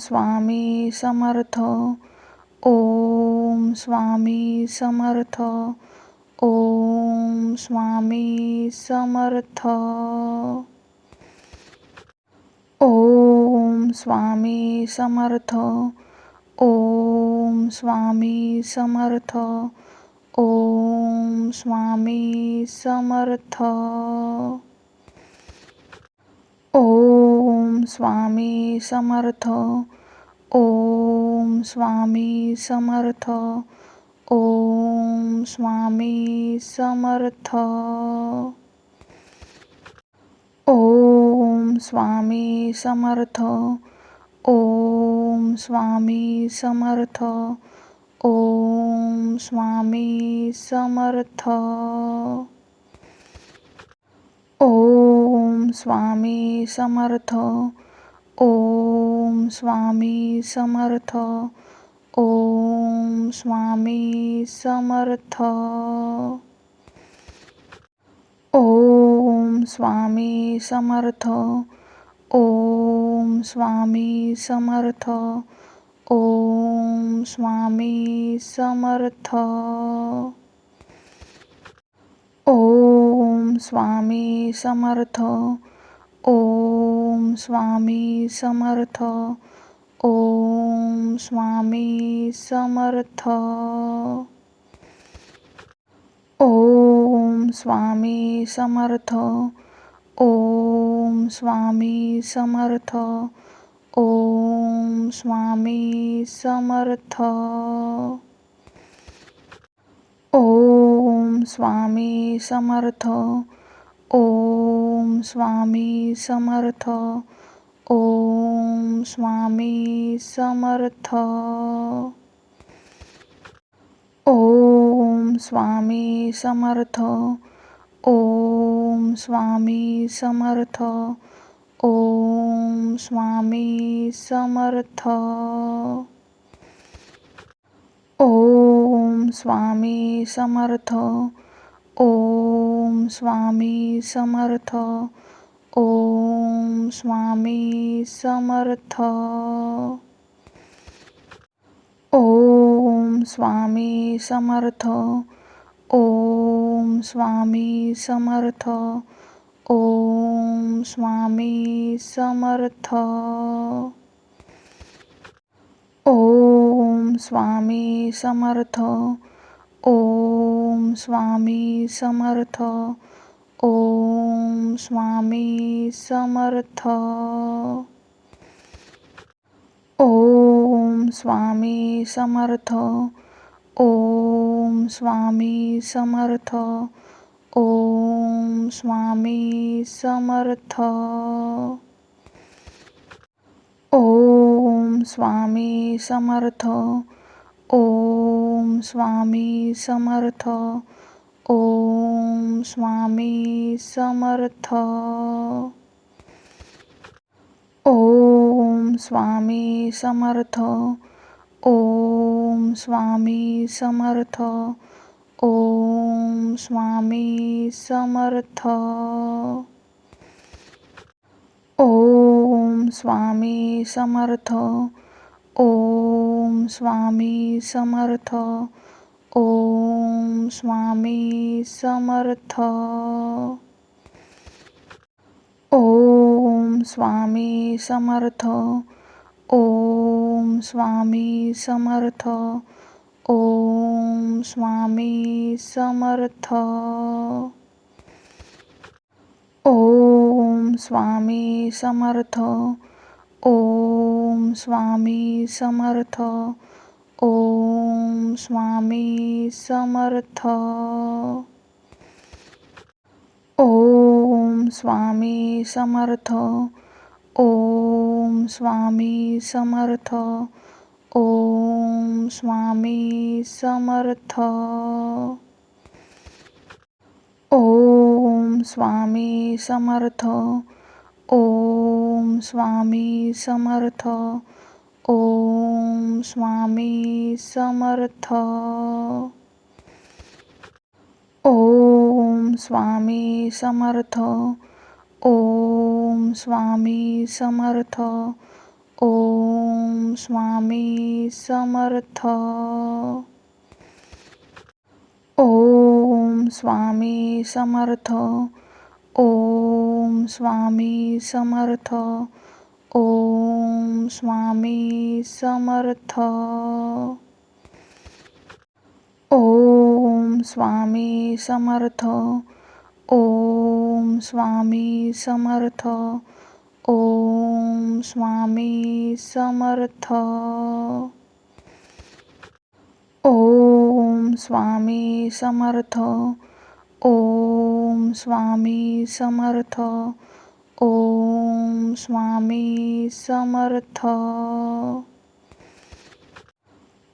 Swami Samarth. Om Swami Samarth. Om Swami Samarth. Om Swami Samarth. Om Swami Samarth. Om Swami Samarth Om Swami Samarth. Om Swami Samarth. Om Swami Samarth. Om Swami Samarth. Om Swami Samarth. Om Swami Samarth Om Swami Samarth. Om Swami Samarth. Om Swami Samarth. Om Swami Samarth. Om Swami Samarth. Om Swami Samarth. Om Swami Samarth. Om Swami Samarth. Om Swami Samarth. Om Swami Samarth. Om Swami Samarth. Om Swami Samarth. Om Swami Samarth. Om Swami Samarth. Om Swami Samarth. Om Swami Samarth. Om Swami Samarth. Om Swami Samarth. Om Swami Samarth Om Swami Samarth Om Swami Samarth. Om Swami Samarth Om Swami Samarth Om Swami Samarth. Om Swami Samarth Om Swami Samarth Om Swami Samarth. Om Swami Samarth Om Swami Samarth Om Swami Samarth. Om Swami Samarth. Om Swami Samarth. Om Swami Samarth. Om Swami Samarth. Om Swami Samarth. Om Swami Samarth. Om Swami Samarth Om Swami Samarth Om Swami Samarth. Om Swami Samarth Om Swami Samarth Om Swami Samarth. Om Swami Samarth Om Swami Samarth Om Swami Samarth. Om Swami Samarth Om Swami Samarth Om Swami Samarth. Om Swami Samarth. Om Swami Samarth. Om Swami Samarth. Om Swami Samarth. Om Swami Samarth. Om Swami Samarth. Om Swami Samarth. Om Swami Samarth. Om Swami Samarth. Om Swami Samarth. Om Swami Samarth. Om Swami Samarth. Om Swami Samarth. Om Swami Samarth. Om Swami Samarth.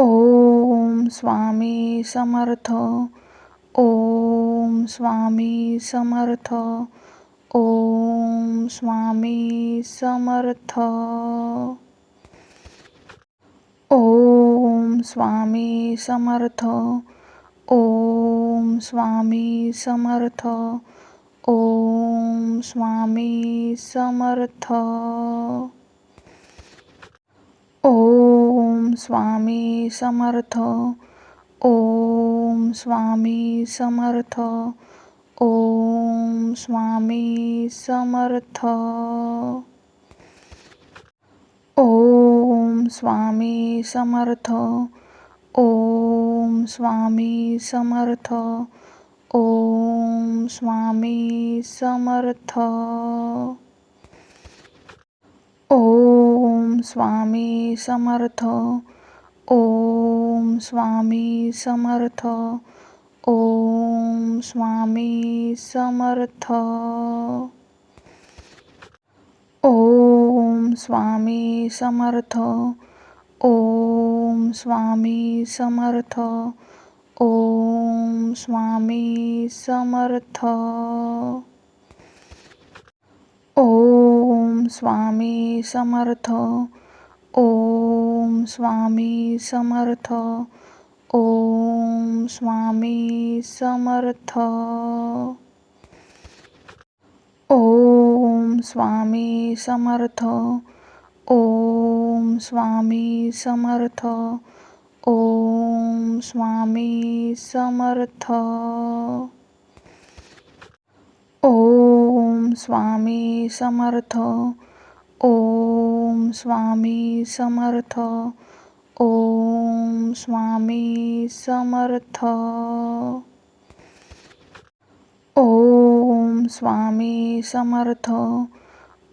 Om Swami Samarth. Om Swami Samarth. Om Swami Samarth. Om Swami Samarth Om Swami Samarth Om Swami Samarth. Om Swami Samarth Om Swami Samarth Om Swami Samarth. Om Swami Samarth. Om Swami Samarth. Om Swami Samarth. Om Swami Samarth. Om Swami Samarth. Om Swami Samarth. Om Swami Samarth. Om Swami Samarth. Om Swami Samarth. Om Swami Samarth. Om Swami Samarth. Om Swami Samarth. Om Swami Samarth Om Swami Samarth Om Swami Samarth. Om Swami Samarth Om Swami Samarth Om Swami Samarth. Om Swami Samarth.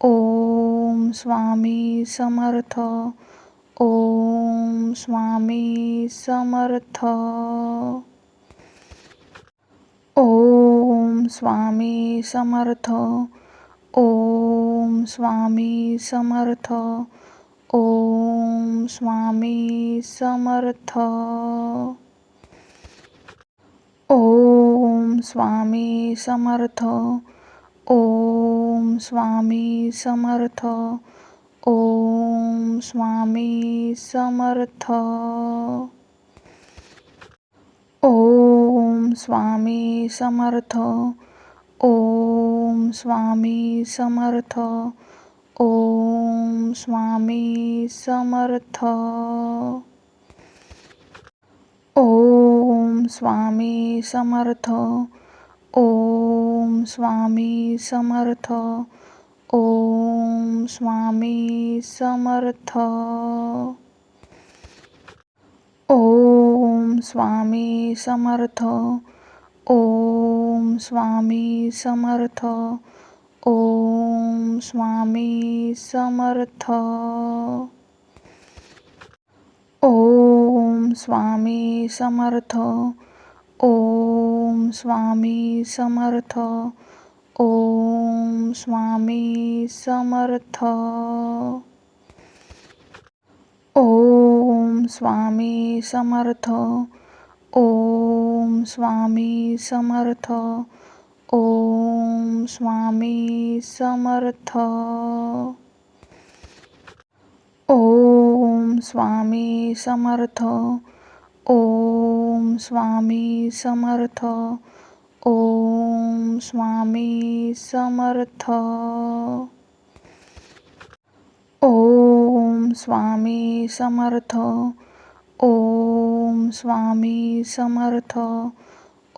Om Swami Samarth. Om Swami Samarth. Om Swami Samarth. Om Swami Samarth. Om Swami Samarth. Om Swami Samarth. Om Swami Samarth. Om Swami Samarth. Om Swami Samarth. Om Swami Samarth. Om Swami Samarth. Om Swami Samarth. Om Swami Samarth. Om Swami Samarth. Om Swami Samarth. Om Swami Samarth. Om Swami Samarth. Om Swami Samarth Om Swami Samarth Om Swami Samarth. Om Swami Samarth Om Swami Samarth Om Swami Samarth. Om Swami Samarth. Om Swami Samarth. Om Swami Samarth. Om Swami Samarth. Om Swami Samarth.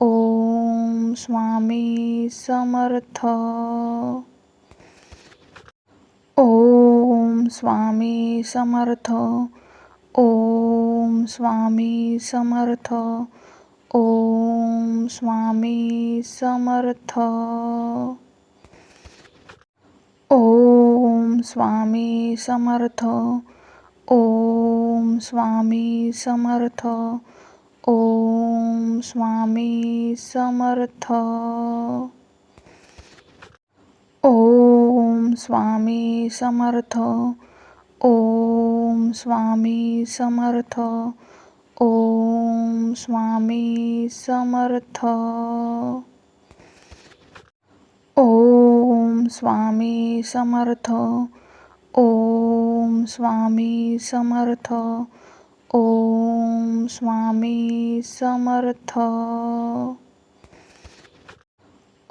Om Swami Samarth. Om Swami Samarth. Om Swami Samarth. Om Swami Samarth. Om Swami Samarth. Om Swami Samarth. Om Swami Samarth. Om Swami Samarth Om Swami Samarth Om Swami Samarth. Om Swami Samarth Om Swami Samarth Om Swami Samarth.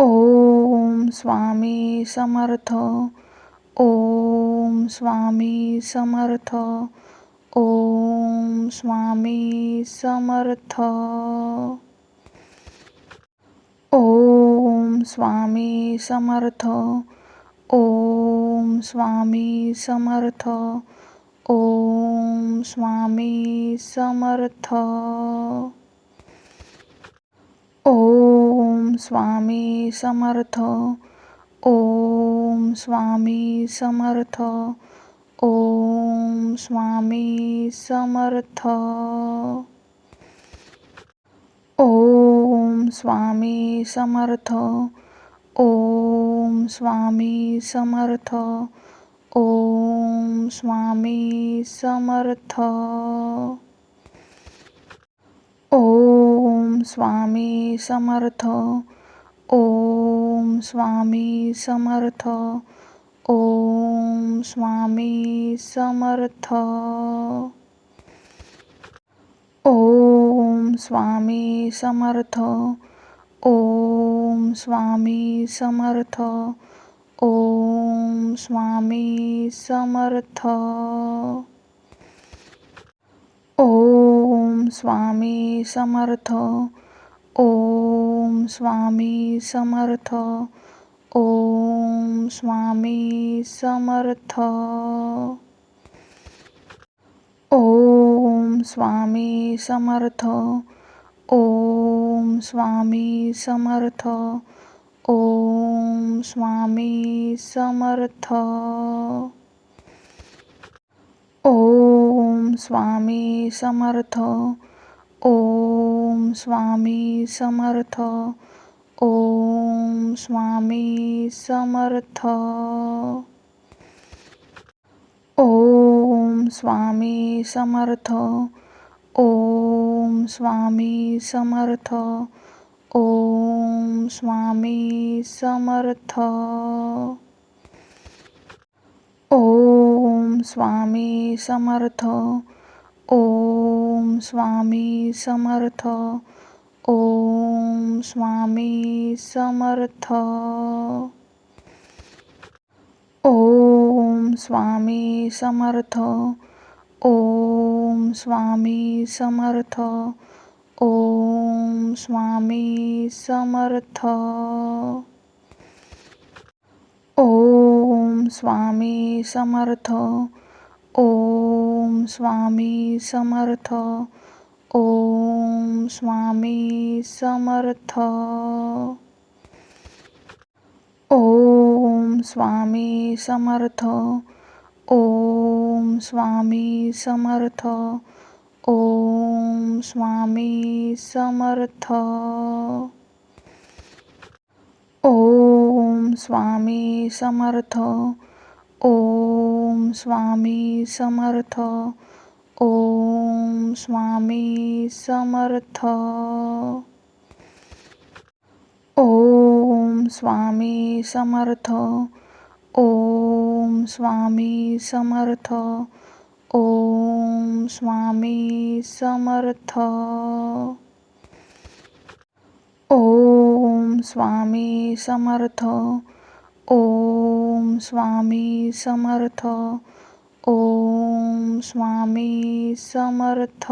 Om Swami Samarth Om Swami Samarth Om Swami Samarth. Om Swami Samarth Om Swami Samarth Om Swami Samarth. Om Swami Samarth. Om Swami Samarth. Om Swami Samarth. Om Swami Samarth. Om Swami Samarth. Om Swami Samarth. Om Swami Samarth. Om Swami Samarth. Om Swami Samarth. Om Swami Samarth. Om Swami Samarth. Om Swami Samarth. Om Swami Samarth Om Swami Samarth Om Swami Samarth. Om Swami Samarth Om Swami Samarth Om Swami Samarth. Om Swami Samarth. Om Swami Samarth. Om Swami Samarth. Om Swami Samarth. Om Swami Samarth. Om Swami Samarth. Om Swami Samarth. Om Swami Samarth. Om Swami Samarth. Om Swami Samarth. Om Swami Samarth. Om Swami Samarth Om Swami Samarth. Om Swami Samarth. Om Swami Samarth. Om Swami Samarth. Om Swami Samarth. Om Swami Samarth. Om Swami Samarth. Om Swami Samarth. Om Swami Samarth. Om Swami Samarth. Om Swami Samarth. Om Swami Samarth. Om Swami Samarth. Om Swami Samarth. Om Swami Samarth.